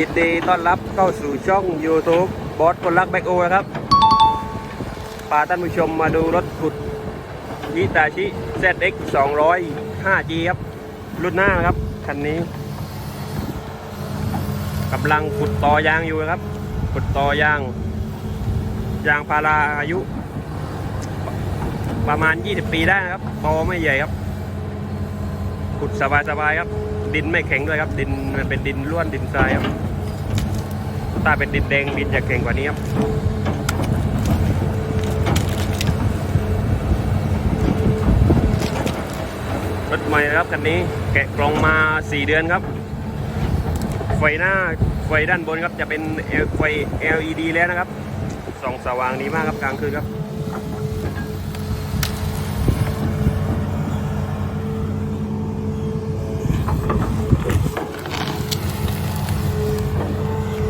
ยินดีต้อนรับเข้าสู่ช่อง YouTube บอสคนรักแบ็กโอนะครับพาท่านผู้ชมมาดูรถขุดยิตาชิ ZX 200 5G ครับ รุ่นหน้านะครับ คันนี้กำลังขุดต่อยางอยู่นะครับ ขุดต่อยาง ยางพาราอายุ ประมาณ 20 ปีได้นะครับตอไม่ใหญ่ครับ ขุดสบายๆครับดินไม่แข็งด้วยครับ ดินมันเป็นดินล้วนดินทรายครับ ถ้าเป็นดินแดงดินจะเก่งกว่านี้ครับรถใหม่ครับคันนี้แกะกล่องมา 4 เดือนครับ ไฟหน้าไฟด้านบนครับจะเป็นไฟ LED แล้วนะครับส่องสว่างดีมากครับกลางคืนครับ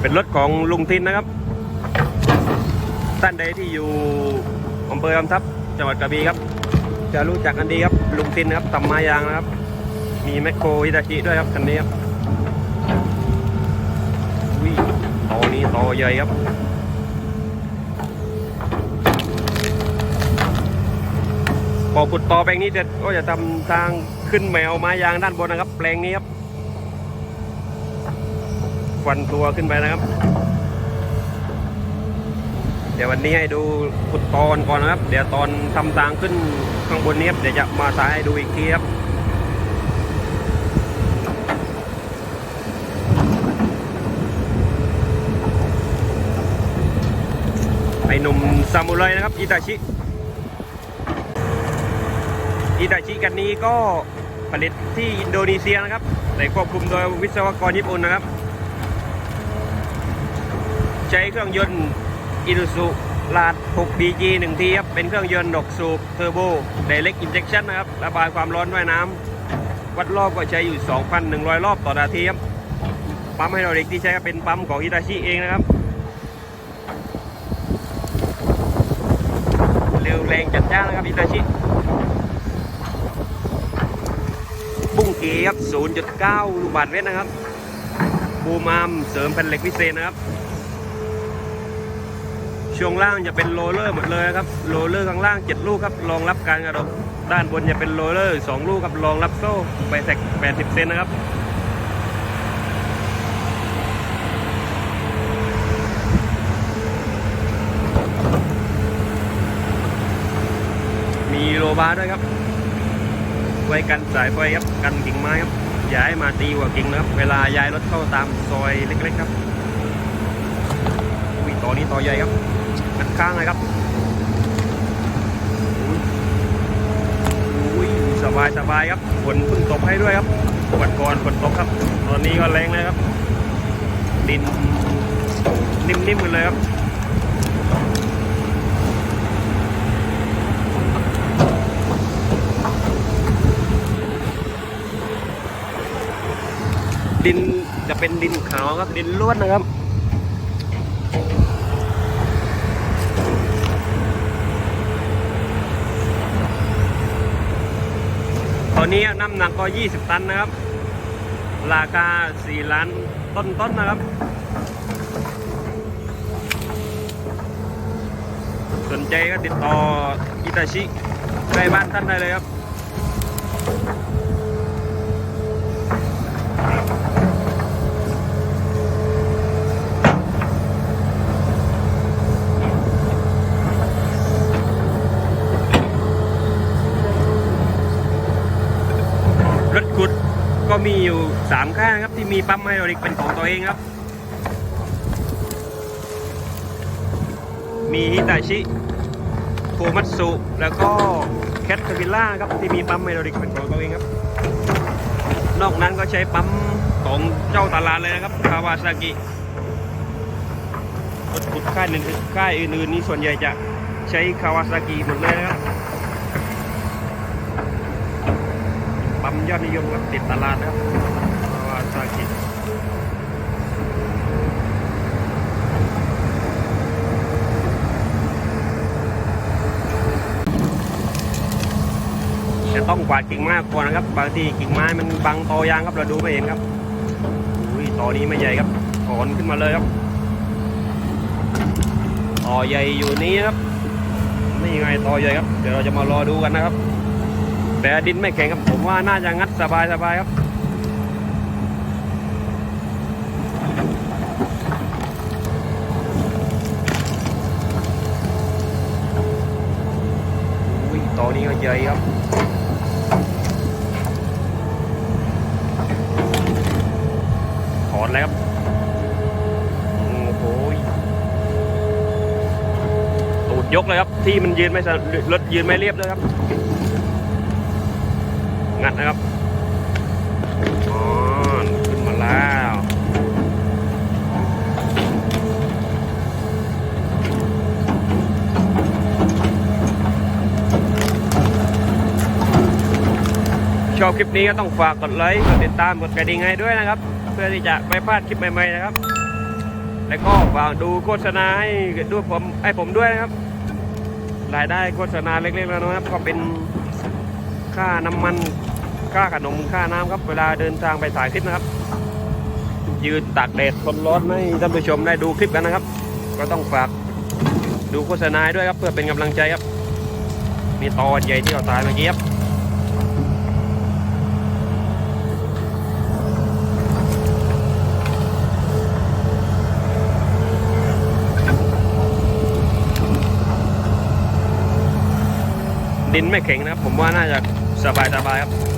เป็นรถของลุงทินนะครับท่านใดที่อยู่อำเภอลำทับจังหวัดกระบี่ครับ จะรู้จักกันดีครับลุงทินนะครับทำม้ยางนะครับ มีแมคโครอิตาชิด้วยครับคันนี้ครับวิตอนี้ตอใหญ่ครับพอขุดต่อแปลงนี้เสร็จก็จะทำทางขึ้นแมวไม้ยางด้านบนนะครับ แปลงนี้ครับ วันตัวขึ้นไปนะครับ เดี๋ยววันนี้ให้ดูขุดตอนก่อนนะครับ เดี๋ยวตอนทำทางขึ้นข้างบนนี้ครับเดี๋ยวจะมาสายให้ดูอีกทีครับไอหนุ่มซามูไรนะครับอิตาชิอิตาชิกันนี้ก็ผลิตที่อินโดนีเซียนะครับแต่ควบคุมโดยวิศวกรญี่ปุ่นนะครับ ใช้เครื่องยนต์อินุสุลาด 6BG 1ทีครับ เป็นเครื่องยนต์ดกสูบเทอร์โบ Direct Injection นะครับ ระบายความร้อนด้วยน้ำ วัดรอบก็ใช้อยู่ 2,100 รอบต่อนาทีครับ ปั๊มไฮดรอลิกที่ใช้ก็เป็นปั๊มของอิตาชิเองนะครับ เร็วแรงจัดจ้านนะครับอิตาชิบุ้งเกีครับ0.9 ลูกบาทเมตรนะครับ บูมามเสริมแผ่นเหล็กพิเศษนะครับ ช่วงล่างจะเป็นโรลเลอร์หมดเลยนะครับโรลเลอร์ข้างล่าง 7 ลูกครับรองรับการกระดกด้านบนจะเป็นโรลเลอร์ 2 ลูกครับรองรับโซ่ไปแทก80 เซนนะครับมีโลบาร์ด้วยครับ ไว้กันสายไฟครับ กันกิ่งไม้ครับย่าให้มาตีหัวกิ่งนะครับ เวลาย้ายรถเข้าตามซอยเล็กๆครับ อุ้ยต่อนี้ต่อใหญ่ครับ กันข้างเลยครับอุ้ยสบายสบายครับฝนเพิ่งตกให้ด้วยครับวันก่อนฝนตกครับ ตอนนี้ก็แรงเลยครับ ดินนิ่มๆกันเลยครับดินจะเป็นดินขาวครับดินล้วนนะครับ ตัวนี้น้ำหนักก็ 20 ตันนะครับ ราคา 4 ล้านต้นๆนนะครับ สนใจก็ติดต่ออิตาชิใกล้บ้านท่านได้เลยครับ มีอยู่3ข้างครับที่มีปั๊มไฮดรอลิกเป็นของตัวเองครับ มีฮิตาชิโคมัตสุแล้วก็แคทคาวิล่าครับที่มีปั๊มไฮดรอลิกเป็นของตัวเองครับ นอกนั้นก็ใช้ปั๊มของเจ้าตลาดเลยนะครับคาวาซากิรถขุดค่ายหนึ่งค่ายอื่นๆนี่ส่วนใหญ่จะใช้คาวาซากิหมดเลยนะครับ ปั๊ม ยอดนิยมครับติดตลาดนะครับคาวาซากิจะต้องกวาดกิ่งไม้ก่อนนะครับ บางทีกิ่งไม้มันบังตอยางครับเราดูไม่เห็นครับอุ้ยต่อนี้ไม่ใหญ่ครับถอนขึ้นมาเลยครับต่อใหญ่อยู่นี้ครับนี่ไงต่อใหญ่ครับ เดี๋ยวเราจะมารอดูกันนะครับ แต่ดินไม่แข็งครับผมว่าน่าจะงัดสบายสบายครับอุ้ยต่อนี้ก็ใหญ่ครับถอนแล้วครับโอ้โหยตูดยกเลยครับ ที่มันยืนไม่สะรถยืนไม่เรียบเลยครับ งัดนะครับอ๋อขึ้นมาแล้วชอบคลิปนี้ก็ต้องฝากกดไลค์ กดติดตามกดกระดิ่งให้ด้วยนะครับ เพื่อที่จะไม่พลาดคลิปใหม่ๆนะครับ แล้วก็ฝากดูโฆษณาให้ด้วยผมให้ผมด้วยนะครับ รายได้โฆษณาเล็กๆแล้วนะครับ ก็เป็นค่าน้ำมัน ค่าขนมค่าน้ำครับ เวลาเดินทางไปถ่ายคลิปนะครับ ยืนตากแดดทนร้อนให้ท่านผู้ชมได้ดูคลิปกันนะครับ ก็ต้องฝากดูโฆษณาด้วยครับ เพื่อเป็นกำลังใจครับ มีตอนใหญ่ที่เราตายเมื่อกี้ครับดินไม่แข็งนะครับ ผมว่าน่าจะสบายสบายๆครับ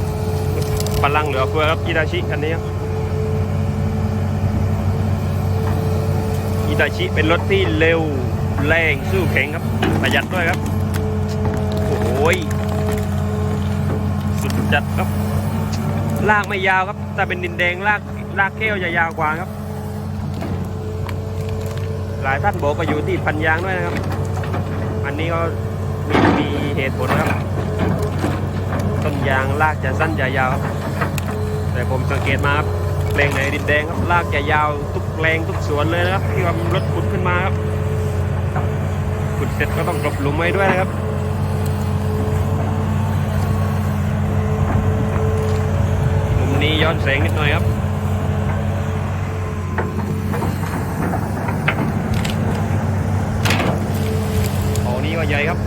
พลังเหลือเฟือครับอิตาชิคันนี้ครับอิตาชิเป็นรถที่เร็วแรงสู้แข็งครับ ประหยัดด้วยครับ โอ้ยสุดจัดครับ ลากไม่ยาวครับถ้าเป็นดินแดงลากลากแก้วจะยาวกว่าครับ หลายท่านบอกก็อยู่ที่พันยางด้วยนะครับ อันนี้ก็มีมีเหตุผลครับ ต้นยางลากจะสั้นจะยาวครับแต่ผมสังเกตมาครับแปลงไหนดินแดงครับลากจะยาวทุกแปลงทุกสวนเลยนะครับที่ว่ารถขุดขึ้นมาครับขุดเสร็จก็ต้องกลบหลุมไว้ด้วยนะครับมุมนี้ย้อนแสงนิดหน่อยครับโอ้นี้ก็ใหญ่ครับ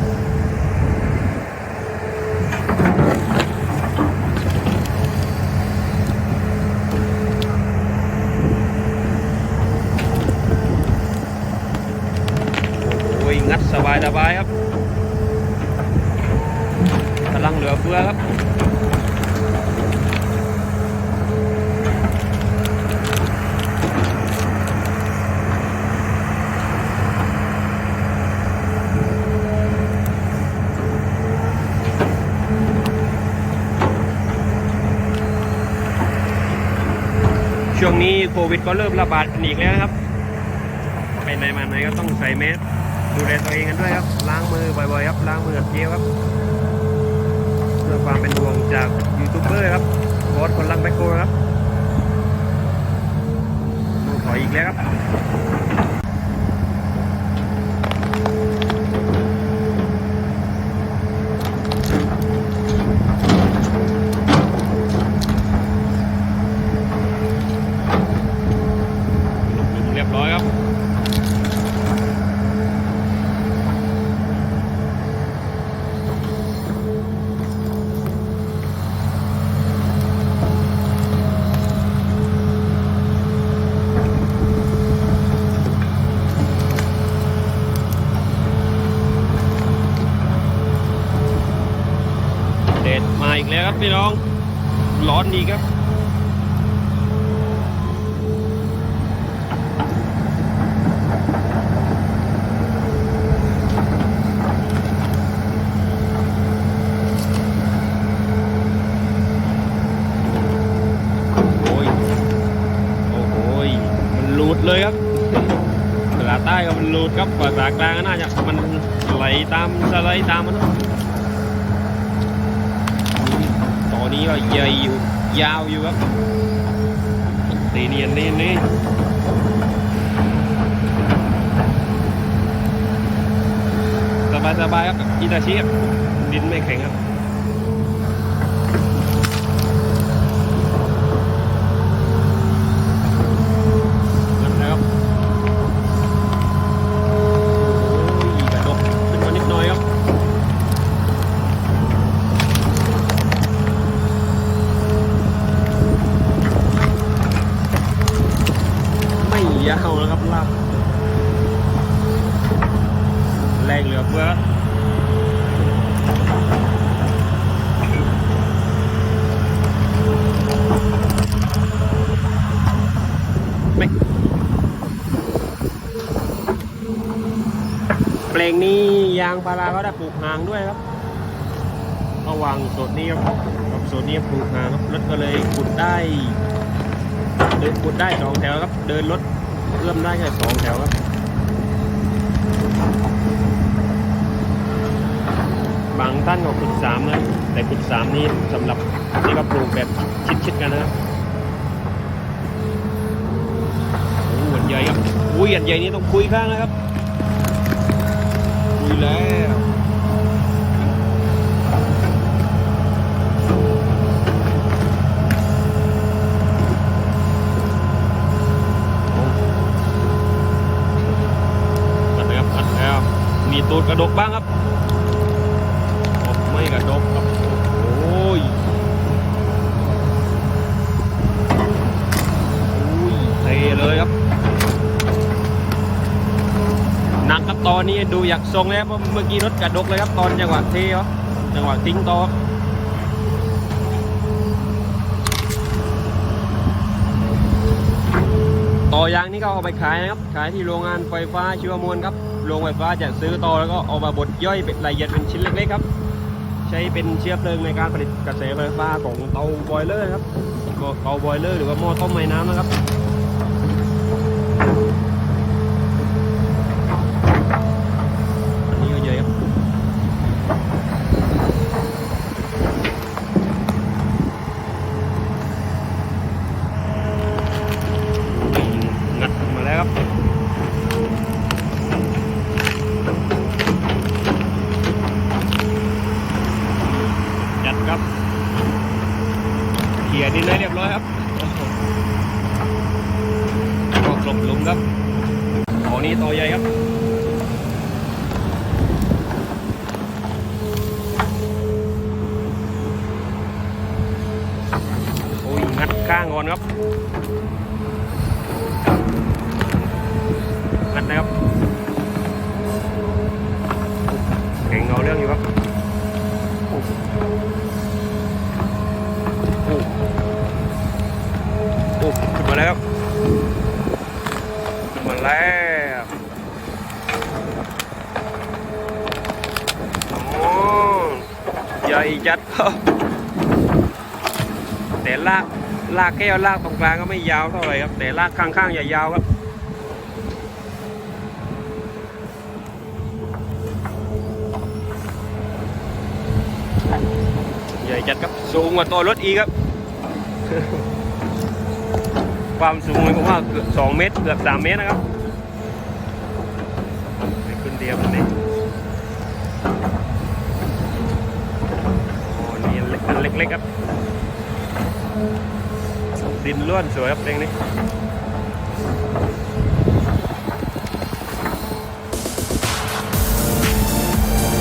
โอ้ยงัดสบายสบายครับกำลังเหลือเฟือครับ ช่วงนี้ โควิดก็เริ่มระบาดกันอีกแล้วครับ ไปไหนมาไหนก็ต้องใส่แมสดูแลตัวเองกันด้วยครับ ล้างมือบ่อยๆครับ ล้างมือกับเจลครับเพื่อความเป็นห่วงจากยูทูบเบอร์ครับบอสคนรักแบคโกครับมือถอยอีกแล้วครับ ครับพี่น้อง ร้อนดีครับโอ้ยโอ้โหยมันหลุดเลยครับภาษาใต้ก็มันหลุดครับภาษากลางก็น่าจะมันไหลตามสไลด์ตามมันครับตอ นี้ก็ใหญ่อยู่ยาวอยู่ครับตีเนียนนี่นี่สบายสบายๆครับอิตาชิครับดินไม่แข็งครับ ไม่เปลงนี้ยางพาราก็ได้ปลูกหางด้วยครับระว่างโซนนี้ครับกับโซนนี้ปลูกหางครับรถก็เลยขุดได้ เดินขุดได้สองแถวครับ เดินรถเอื้อมได้แค่สองแถวครับบางท่านก็ขุดสามนะแต่ขุดสามนี่สำหรับนี่ก็ปลูกแบบชิดๆกันนะครับโอ้หวน ใหญ่ครับอุ้ยหวนใหญ่นี่ต้องคุยข้างนะครับคุยแล้วอัดนะครับอัดแล้วมีตูดกระดกบ้างครับไม่กระดกครับโอ้ยโอ้ยเทเลยครับ หนักครับ ตอนนี้ดูอยากทรงแล้วเพราะเมื่อกี้รถกระดกเลยครับตอนจังหวะเทครับจังหวะทิ้งต่อต่อยางนี่ก็เอาไปขายนะครับ ขายที่โรงงานไฟฟ้าชีวมวลครับโรงไฟฟ้าจะซื้อต่อแล้วก็เอามาบดย่อยเป็นละเอียดเป็นชิ้นเล็กๆครับ ใช้เป็นเชื้อเพลิงในการผลิตกระแสไฟฟ้าของเตาบอยเลอร์ครับก็เตาบอยเลอร์หรือว่าหม้อต้มไม้น้ำนะครับ โอ้ยงัดข้างก่อนครับงัดนะครับเก่งเอาเรื่องอยู่ครับโอ้โอ้โอ้ขึ้นมาแล้วครับขึ้นมาแล้วโอ้ใหญ่จัดครับ แต่ลากลากแก้วลากตรงกลางก็ไม่ยาวเท่าไหร่ครับ แต่ลากข้างๆอย่ายาวครับใหญ่จัดครับสูงกว่าตัวรถอีกครับ ความสูงผมว่าเกือบสองเมตรเกือบสามเมตรนะครับไปขึ้นเดียวนนี่โอ้นี่อันเล็กๆครับ ดินล้วนสวยครับเพลงนี้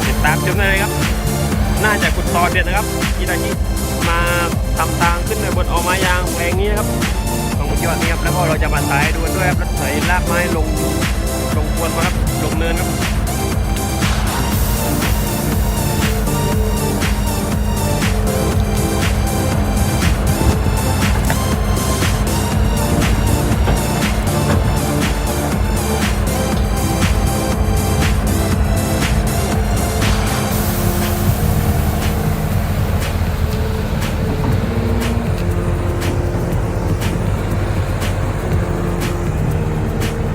ติดตามชมได้เลยครับ น่าจะคุณตอนเด็ดนะครับที่ได้ที่มาทำทางขึ้นไปบนออกม้ยางแปลงนี้นะครับตรงยอดนี้ครับแล้วก็เราจะมาสายดูด้วยครับรถไถลากไม้ลงลงควนมาครับ